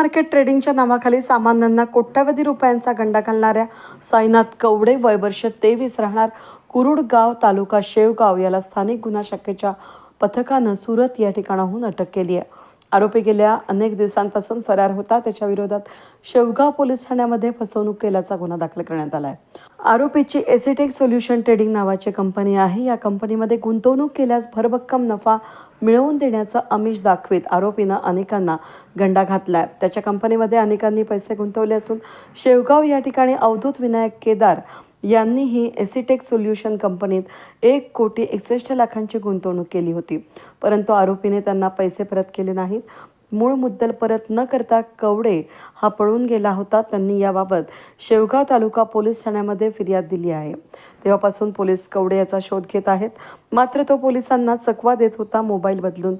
Market ट्रेडिंगच्या नावाखाली सामान्यांना कोट्यावधी रुपयांचा गंडा घालणाऱ्या साईनाथ कवडे वय वर्ष तेवीस राहणार कुरुडगाव तालुका शेवगाव याला स्थानिक गुन्हा शाखेच्या पथकानं सुरत या ठिकाणाहून अटक केली आहे. आरोपी गेल्या अनेक दिवसांपासून फरार होता. त्याच्या विरोधात शेवगाव पोलीस ठाण्यामध्ये फसवणूक केल्याचा गुन्हा दाखल करण्यात आला आहे. आरोपीची एसिटेक सोल्युशन ट्रेडिंग नावाची कंपनी आहे. या कंपनीमध्ये गुंतवणूक केल्यास भरभक्कम नफा मिळवून देण्याचं आमिष दाखवीत. आरोपीनं अनेकांना गंडा घातलाय. त्याच्या कंपनीमध्ये अनेकांनी पैसे गुंतवले असून शेवगाव या ठिकाणी अवधूत विनायक केदार यांनीही एसिटेक सोल्युशन कंपनीत एक कोटी एकसष्ट लाखांची गुंतवणूक केली होती. परंतु आरोपीने त्यांना पैसे परत केले नाहीत. मूळ मुद्दल परत न करता कवडे हा पळून गेला होता त्यांनी याबाबत शेवगाव तालुका पोलीस ठाण्यामध्ये फिर्याद दिली आहे. तेव्हापासून पोलीस कवडे याचा शोध घेत आहेत. मात्र तो पोलिसांना चकवा देत होता मोबाईल बदलून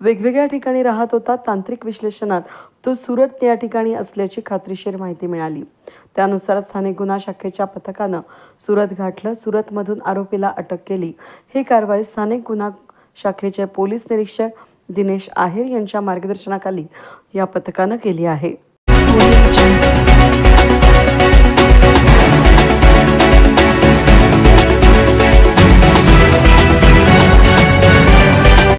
वेगवेगळ्या ठिकाणी राहत होता. तांत्रिक विश्लेषणात तो सुरत या ठिकाणी असल्याची खात्रीशीर माहिती मिळाली. त्यानुसार स्थानिक गुन्हा शाखेच्या पथकानं सुरत गाठलं. सुरतमधून आरोपीला अटक केली. ही कारवाई स्थानिक गुन्हा शाखेचे पोलीस निरीक्षक दिनेश आहेर यांच्या मार्गदर्शनाखाली या पथकानं केली आहे.